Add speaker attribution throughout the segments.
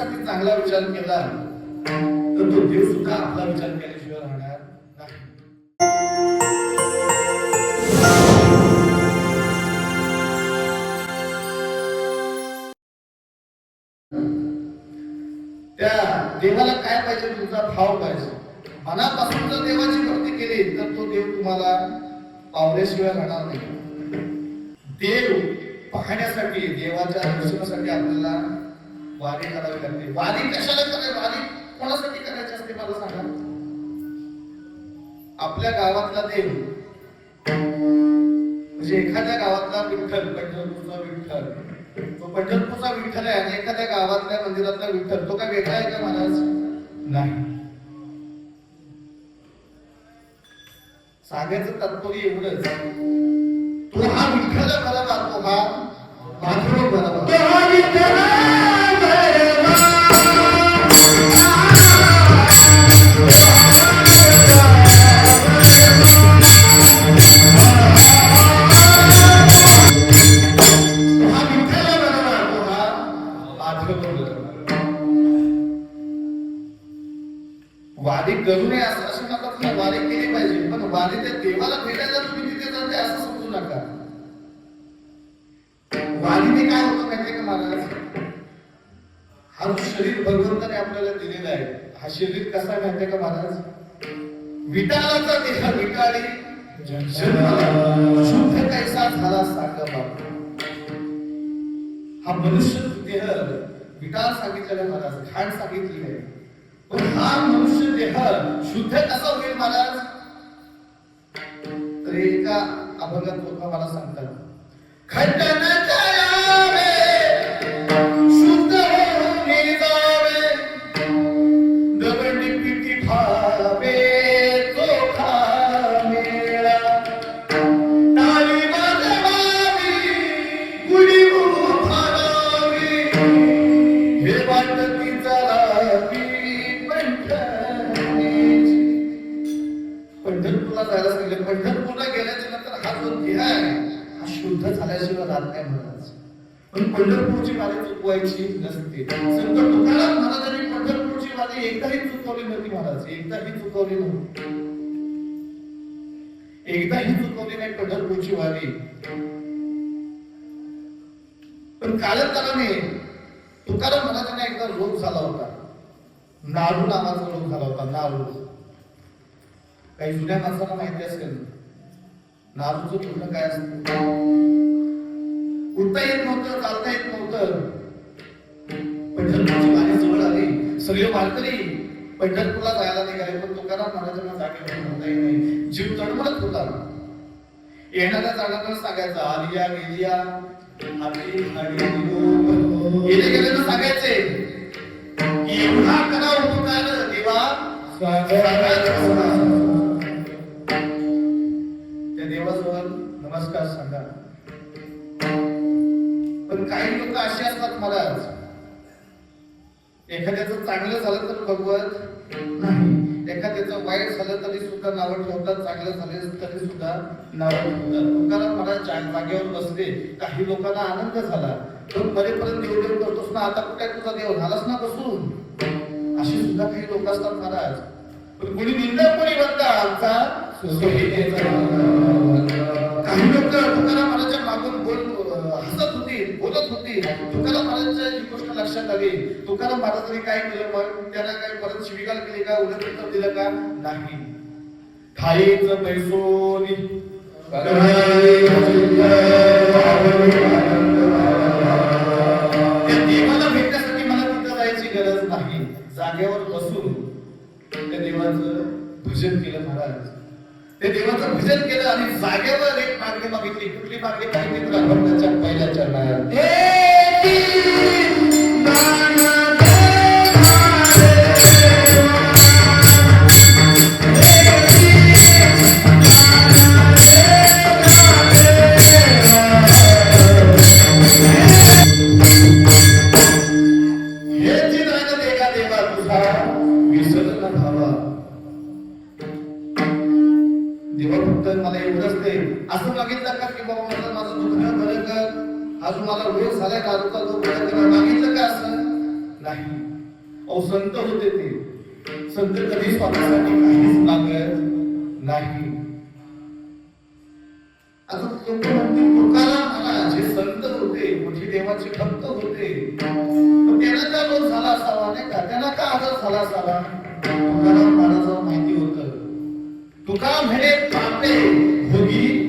Speaker 1: स्वतःसाठी चांगला विचार केला. तर तो देव सुद्धा आपला विचार केल्याशिवाय राहणार नाही. त्या देवाला काय पाहिजे तुमचा भाव पाहिजे? मनापासून जर देवाची भक्ती केली तर तो देव तुम्हाला पावल्याशिवाय राहणार नाही. देव पाहण्यासाठी देवाच्या दर्शनासाठी आपल्याला वारी करावी लागते वारी कशाला करावी? वारी कोणासाठी करायची असते मला सांगा आपल्या गावातला देव म्हणजे एखाद्या गावातला विठ्ठल पंढरपूरचा विठ्ठल तो पंढरपूरचा विठ्ठल आहे आणि एखाद्या गावातल्या मंदिरातला विठ्ठल तो काय वेगळा आहे का महाराज? नाही. सांगायचं तात्पर्य एवढंच. तो हा विठ्ठल मला तो हा माधव बरा वारी करू नये असं असं नका तुम्ही वारी केली पाहिजे. पण वारी त्या देवाला भेटायला तुम्ही तिथे जाते असं समजू नका. वारीने काय होतं माहितीये का महाराज? हा शरीर भगवंताने आपल्याला दिलेला आहे हा शरीर कसा आहे माहितीये का महाराज? विटाळाचा देह विटाळी शुद्ध कैसा झाला सांगा बाबा. हा मनुष्य देह विटाळ सांगितलेला महाराज घाण सांगितली आहे. पण हा मनुष्य देह शुद्ध कसा होईल महाराज? तर एका अभंगात लोक मला सांगतात. खंडन पण पंढरपूरची वारी चुकवायची नसते. संत तुकाराम महाराजांनी पंढरपूरची वारी एकदाही चुकवली नव्हती महाराज. एकदाही चुकवली नव्हती. एकदाही चुकवली नाही पंढरपूरची वारी. पण कालांतराने तुकाराम महाराजांना एकदा रोग झाला होता. नारू नावाचा रोग झाला होता नारू काही जुन्या माणसाला माहिती असेल नारूचं पूर्ण काय असतं? उठता येत नव्हतं चालता येत नव्हतं. पंढरपूरची वारी जवळ आली. सगळे वारकरी पंढरपूरला जायला निघाले पण तुकाराम महाराजांना जागेवर नव्हता येत नाही. जीव तडमडत होता. येणाऱ्या जाणाऱ्या सांगायचं आलिया गेलिया आली आली गेले तर सांगायचे. एवढा करा उपकार देवा त्या देवाजवळ नमस्कार सांगा. पण काही लोक असे असतात महाराज. एखाद्याचं चांगलं झालं तर भगवत नाही. एखाद्याचं वाईट झालं तरी सुद्धा नावं ठेवतात चांगलं झालं तरी सुद्धा नावं ठेवतात. लोकांना मला जागेवर बसले. काही लोकांना आनंद झाला. पण मरेपर्यंत देव देव करतोस ना आता कुठे तुझा देव? झालास ना बसून. अशी सुद्धा काही लोक असतात महाराज. पण कोणी निंदा कोणी म्हणता? आमचा काही लोक तुकाराम महाराजच्या मागून बोल हसत होती बोलत होती तुकाराम महाराजांच्या ही गोष्ट लक्षात आली. तुकाराम महाराजांनी काय केलं मग? त्याला काय परत शिविकाल केली का? उलट उत्तर दिलं का? नाही. ठाईच पैसोनी. देवाला भेटण्यासाठी मला तिथं जायची गरज नाही. जागेवर बसून त्या देवाचं भजन केलं महाराज. त्या देवाचं भजन केलं आणि जागेवर एक मागणी मागितली. कुठली मागणी? मागितली तर आपण त्याच्या पहिल्या चरणात हे जी राग देगा देवा तुझा विसरला भावा देवा फक्त मला एवढंच ते असं मागितलं का की बाबा मला माझं दुखणं बरं कर अजून मला वेळ झाला दारूचा तो बरं कर मागितलं का असं? नाही. अहो संत होते ते. संत कधी स्वतःसाठी काहीच मागत नाही. आता लोक म्हणतील तुकाराम महाराज हे संत होते मोठी देवाचे भक्त होते. त्यांना का रोग झाला असावा नाही का? त्यांना का आजार झाला असावा? तुकाराम महाराजांना माहिती होत. तुकाराम म्हणे पापे भोगी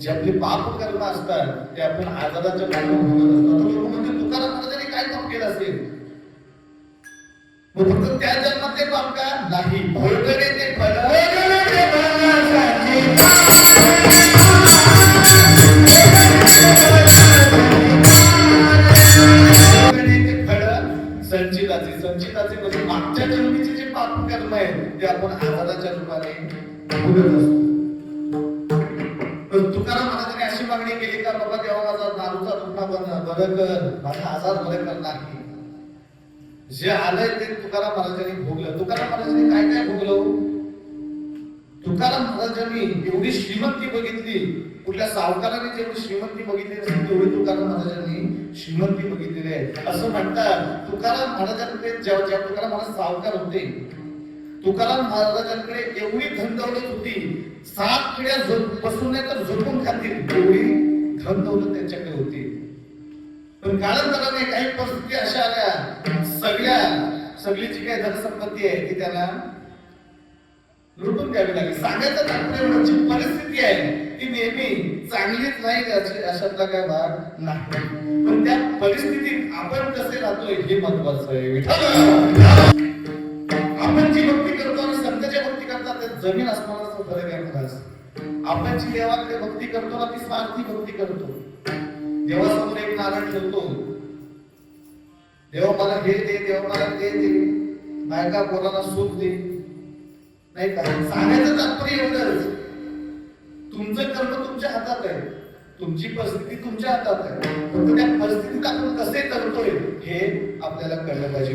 Speaker 1: जे आपले पाप कर्म असतात ते आपण आजाराच्या लोक म्हणतील तुकाराम महाराजांनी काय पाप केलं असेल मग फक्त त्या जन्मात ते पाप का? नाही. भोगणे ते फळ. संचिताचे संचिताचे म्हणजे मागच्या जन्मीचे जे कर्म आहे ते आपण आजाराच्या रूपाने बोलत असतो. तुकाराम महाराजांनी अशी मागणी केली का बाबा देवा माझा दारूचा रुग्ण बन बरं कर माझा आजार बरं कर नाही. जे आलंय ते तुकाराम महाराजांनी भोगलं. तुकाराम महाराजांनी काय काय भोगलं हो? तुकाराम महाराजांनी एवढी श्रीमंती बघितली. कुठल्या सावकाराने जेवढी श्रीमंती बघितली नसेल तेवढी तुकाराम महाराजांनी श्रीमंती बघितलेली आहे. असं म्हणतात तुकाराम महाराजांकडे जेव्हा जेव्हा तुकाराम महाराज सावकार होते तुकाराम महाराजांकडे एवढी धन दौलत होती सात पिढ्या झोप- बसून नाही तर झोपून खातील. एवढी धन दौलत त्यांच्याकडे होती. पण कालांतराने काही परिस्थिती अशा आल्या सगळ्या सगळी जी काही धनसंपत्ती आहे ती त्यांना लुटून द्यावी लागली. सांगायचं तात्पर्य जी परिस्थिती आहे ती नेहमी चांगलीच नाही अशी- अशातला काय भाग नाही. पण त्या परिस्थितीत आपण कसे राहतोय हे महत्वाचं आहे. जमीन आसमानाचा फरक आहे महाराज आपण जी देवाकडे भक्ती करतो ना ती स्वार्थी भक्ती करतो. देवासमोर एक नारळ ठेवतो. देवा मला हे दे देवा मला ते दे. बायका पोराला सुख दे. नाही का? सांगायचं तात्पर्य एवढंच. तुमचं कर्म तुमच्या हातात आहे. तुमची परिस्थिती तुमच्या हातात आहे. फक्त त्या परिस्थितीत आपण कसे करतोय हे आपल्याला कळलं पाहिजे.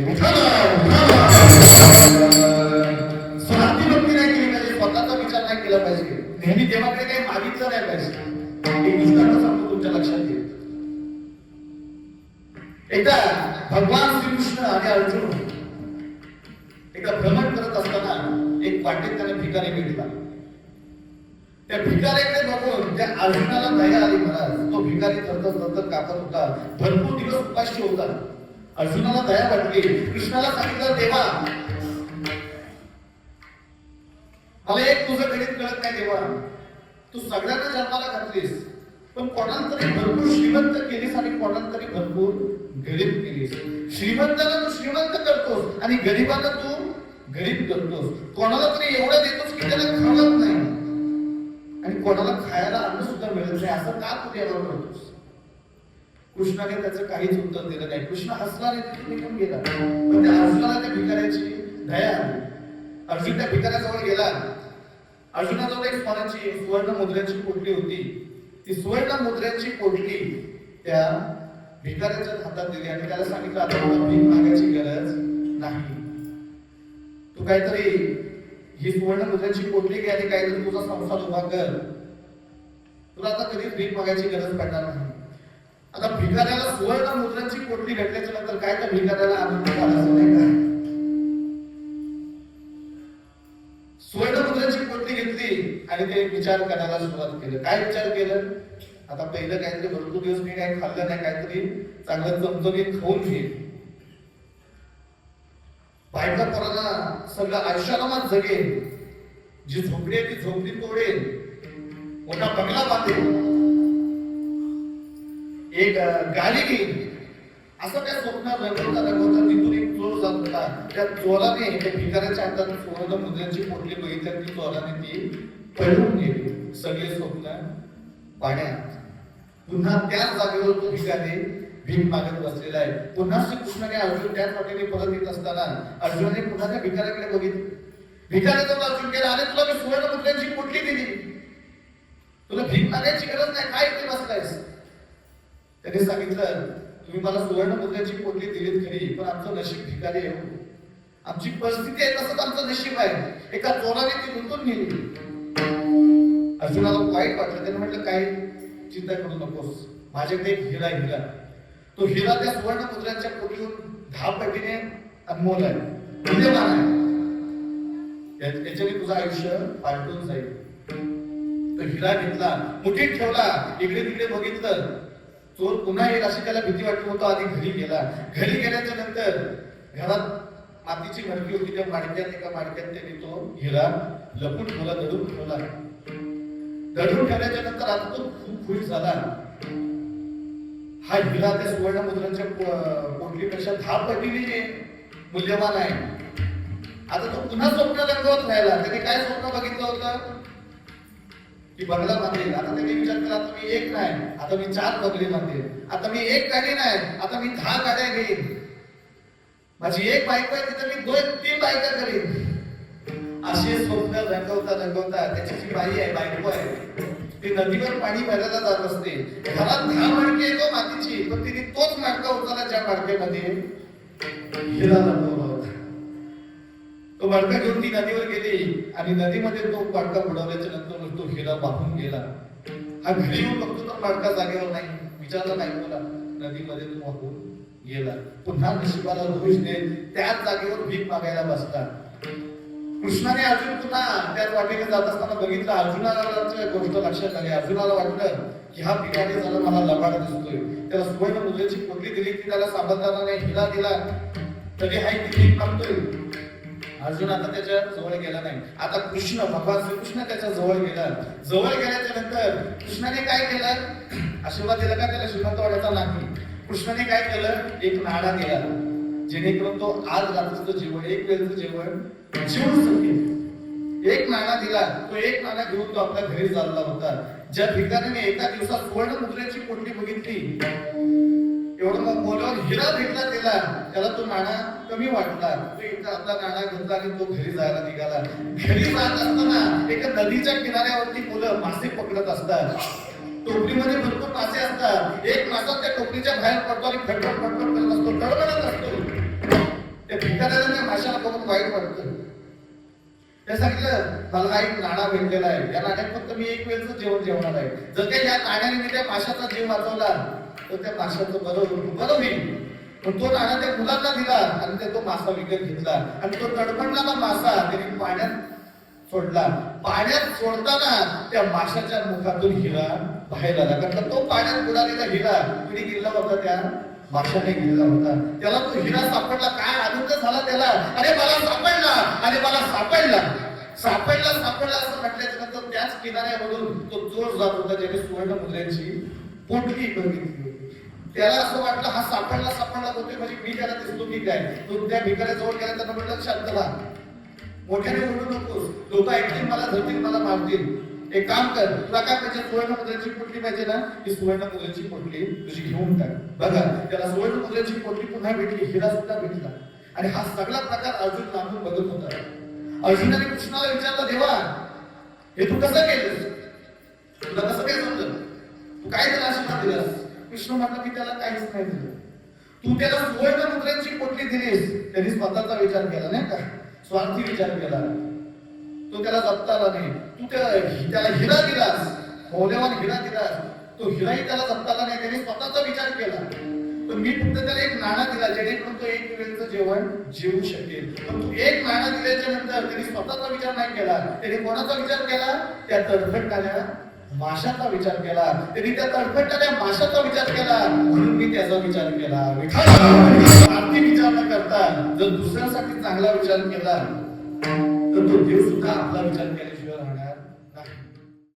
Speaker 1: केला पाहिजे. नेहमी देवाकडे काही मागितलं नाही पाहिजे. एक दृष्टांत सांगतो तुमच्या लक्षात येईल एकदा भगवान श्रीकृष्ण आणि अर्जुन एकदा भ्रमण करत असताना एक वाटेत त्याला भिकारी भेटला. त्या भिकाऱ्याकडे बघून त्या अर्जुनाला दया आली महाराज. तो भिकारी थरथर थरथर कापत होता. भरपूर दिवस उपाशी होता. अर्जुनाला दया वाटली. कृष्णाला सांगितलं देवा मला एक कारण तू सगळ्यांना जन्माला घातलीस पण कोणाला तरी भरपूर श्रीमंत केलीस आणि कोणाला तरी भरपूर गरीब केलीस. श्रीमंताला तू श्रीमंत करतोस आणि गरीबाला तू गरीब करतोस. कोणाला तरी एवढं देतोस की त्याला खावत नाही. आणि कोणाला खायला अन्न सुद्धा मिळत नाही असं का तू देवावर करतोस कृष्णाने त्याचं काहीच उत्तर दिलं नाही. कृष्ण हसला आणि निघून गेला. पण त्या अर्जुनाला त्या भिकाऱ्याची दया आली. अर्जुन त्या भिकाऱ्याजवळ गेला. अर्जुनाजवळ एक सोन्याची सुवर्ण मुद्रेची पोटली होती? ती सुवर्ण मुद्रेची पोटली त्या भिकाऱ्याच्या हातात दिली. आणि त्याला सांगितलं आता भीक मागायची गरज नाही. तू काहीतरी ही सुवर्ण मुद्रेची पोटली घ्या आणि काहीतरी तुझा संसार उभा कर. तुला आता कधीच भीक मागायची गरज पडणार नाही. आता भिकाऱ्याला सुवर्ण मुद्रांची पोटली भेटल्याच्या नंतर काय तर भिकाऱ्याला आनंद झाला असं नाही का? घेतली आणि ते विचार करायला सुरुवात केलं. काय विचार केलं? आता पहिलं काहीतरी भरपूर दिवस मी काही खाल्लं नाही काहीतरी चांगलं चमचमीत खाऊन घेईल बायका पोरांना सगळं आयुष्याला जगेल जी झोपडी आहे ती झोपडी तोडेल मोठा बंगला बांधेल एक गाली गाडी घेईल असं त्या स्वप्नात चोर त्या चोराने त्या भिकाऱ्याच्या हातात सुवर्ण मुद्रांची पोटली बघितल्या ती चोराने ती पळवून गेली सगळे स्वप्न पाण्यात. पुन्हा त्याच जागेवर तो भिकारी भीक मागत बसलेला आहे. पुन्हा श्रीकृष्णाने अर्जुन त्याच वाटेने परत येत असताना अर्जुनाने पुन्हा त्या भिकाऱ्याकडे बघितलं. भिकाऱ्याचा अर्जुन केला अरे तुला मी सुवर्ण मुद्रांची पोटली दिली. तुला भीक मागायची गरज नाही. काय इथे बसलायस? त्याने सांगितलं तुम्ही मला सुवर्ण मुद्राची पोटली दिलीत खरी पण आमचं नशीब भिकारी आहे हो. आमची परिस्थिती आहे तसंच आमचं नशीब आहे. एका चोराने ती लुटून नेली. अर्जुनाला वाईट वाटलं. त्याने म्हटलं काही चिंता करू नकोस. माझ्याकडे एक हिरा हिरा. तो हिरा त्या सुवर्ण मुद्रांच्या पोटीहून दहा पटीने अनमोल आहे. मूल्यवान आहे. याच्याने तुझं आयुष्य पालटून जाईल. तो हिरा घेतला मुठीत ठेवला इकडे तिकडे बघितलं. चोर पुन्हा येईल अशी त्याला भीती वाटली. होतो आधी घरी गेला. घरी गेल्याच्यानंतर घरात मातीची मडकी होती. त्या माडक्यात एका माडक्यात त्याने तो हिरा लपून ठेवला दडून ठेवला. दडून ठेवल्याच्या नंतर आता तो खूप खुश झाला. हा हिरा त्या सुवर्ण मुद्रांच्या पो- पोटलीपेक्षा दहा पटीने मूल्यवान आहे. आता तो पुन्हा स्वप्न रंगवत राहिला. त्याने काय स्वप्न बघितलं होतं? की बंगला बांधेल. आता त्यांनी विचार केला आता मी एक नाही. आता मी चार बंगले बांधेल. आता मी एक गाडी नाही. आता मी दहा गाड्या घेईन. माझी एक बायको आहे तिथं मी दोन तीन बायका करीन. असे स्वप्न रंगवता रंगवता त्याची जी बाई आहे बायको आहे. ती नदीवर पाणी भरायला जात असते. घरात दहा मडके येतो मातीची पण तिने तोच मडका उचलला ज्या मडक्यामध्ये. हिरा रंगवला तो भडका घेऊन ती नदीवर गेली. आणि नदीमध्ये तो मडका बुडवल्याच्या नंतर तो हिरा वाहून गेला. हा घरी येऊन बघतो तर मडका जागेवर नाही विचारला नाही बोला नदीमध्ये तो वाहून गेला. पुन्हा नशिबाला दोष देत त्याच जागेवर भीक मागायला बसला. कृष्णाने अर्जुन पुन्हा त्याच वाटेने जात असताना बघितलं अर्जुनाला गोष्ट लक्षात आली. अर्जुनाला वाटलं की हा पिकाने झाला मला लबाड दिसतोय. त्याला सुवर्ण मुलाची पोटली दिली की त्याला साबंदाना नाही हिला दिला. तरी हा ती मागतोय. अर्जुन आता त्याच्याजवळ गेला नाही. आता कृष्ण भगवान श्रीकृष्ण त्याच्याजवळ गेला जवळ गेल्याच्यानंतर कृष्णाने काय केलं? आशीर्वाद दिला का त्याला? श्रीमंत वाढायचा नाही. कृष्णाने काय केलं? एक नाडा दिला. जेणेकरून तो आज रात्रीचं जेवण एक वेळचं जेवण जेवण सकेल एक नाणा दिला. तो एक नाणा घेऊन तो आपल्या घरी चालला होता. ज्या भिकारीने एका दिवसात सुवर्ण मुद्रेची पोटली बघितली मग हिरा भेटला त्याला त्याला तो नाणा कमी वाटला. तो आपला नाणा घेतला आणि तो घरी जायला निघाला. घरी जात असताना एका नदीच्या किनाऱ्यावरती मुलं मासे पकडत असतात. टोपलीमध्ये भरपूर मासे असतात. एक मासा त्या टोपलीच्या बाहेर पडतो आणि खटपट खटपट करत असतो. तळमळत असतो. त्या भिकाऱ्याला त्या माशाला बघून वाईट वाटतं. त्या सांगितलं मला एक नाणा भेटलेला आहे. या नाण्यात फक्त मी एक वेळचं जेवण जेवणार आहे. जर काही या नाण्याने मी त्या माशाचा जीव वाचवला तर त्या माशाचं बरं बरं होईल. पण तो नाणा त्या मुलांना दिला आणि ते तो मासा विकत घेतला. आणि तो तडफडणारा मासा त्याने पाण्यात सोडला. पाण्यात सोडताना त्या माशाच्या मुखातून हिरा बाहेर आला. कारण तो पाण्यात बुडालेला हिरा कुणी गेला होता त्या माशाने गिरला होता. त्याला तो हिरा सापडला. काय आनंद झाला त्याला? अरे मला सापडला. अरे मला सापडला. सापडला सापडला असं म्हटल्याच्या नंतर त्याच किनाऱ्यामधून तो चोर जात होता. ज्याने सुवर्ण मुद्रेची पोटली बघितली. त्याला असं वाटलं हा सापडला सापडला होते म्हणजे मी त्याला दिसतो की काय? तो त्या भिकाऱ्याजवळ गेला त्यांना म्हटलं शांत राहा मोठ्याने बोलू नकोस. लोक ऐकतील मला धरतील मला मारतील. एक काम कर तुला काय पाहिजे सुवर्ण मुद्राची पोटली पाहिजे ना? ही सुवर्ण मुद्राची पोटली तुझी घेऊन टाक बघा त्याला सुवर्ण मुद्राची पोटली पुन्हा भेटली हिरा सुद्धा भेटला. आणि हा सगळा प्रकार अर्जुन लांबून बघत होता. अर्जुनाने कृष्णाला विचारलं देवा हे तू कसं केलंस? तुला कसं काय समजलं? तू काय त्याला आशीर्वाद दिलास? कृष्ण म्हटलं मी त्याला काहीच नाही दिलं तू त्याला सुवर्ण मुद्रेची पोटली दिलीस. त्यांनी स्वतःचा विचार केला नाही का? स्वार्थी विचार केला. तो त्याला जपता आला नाही. तू त्याला त्याला हिरा दिलास. मौल्यवान हिरा दिलास. तो हिराही त्याला जपता आला नाही. त्याने स्वतःचा विचार केला. तर मी फक्त त्याला एक नाणा दिला जेणेकरून तो एक वेळचं जेवण जेवू शकेल. पण तू एक नाणा दिल्याच्या नंतर त्यांनी स्वतःचा विचार नाही केला. त्याने कोणाचा विचार केला? त्या तडफडणाऱ्या माशाचा विचार केला त्यांनी त्या तडफडणाऱ्या माशाचा विचार केला म्हणून मी त्याचा विचार केला. आर्थिक विचार न करता जर दुसऱ्यासाठी चांगला विचार केला तर तो देव सुद्धा आपला विचार केला.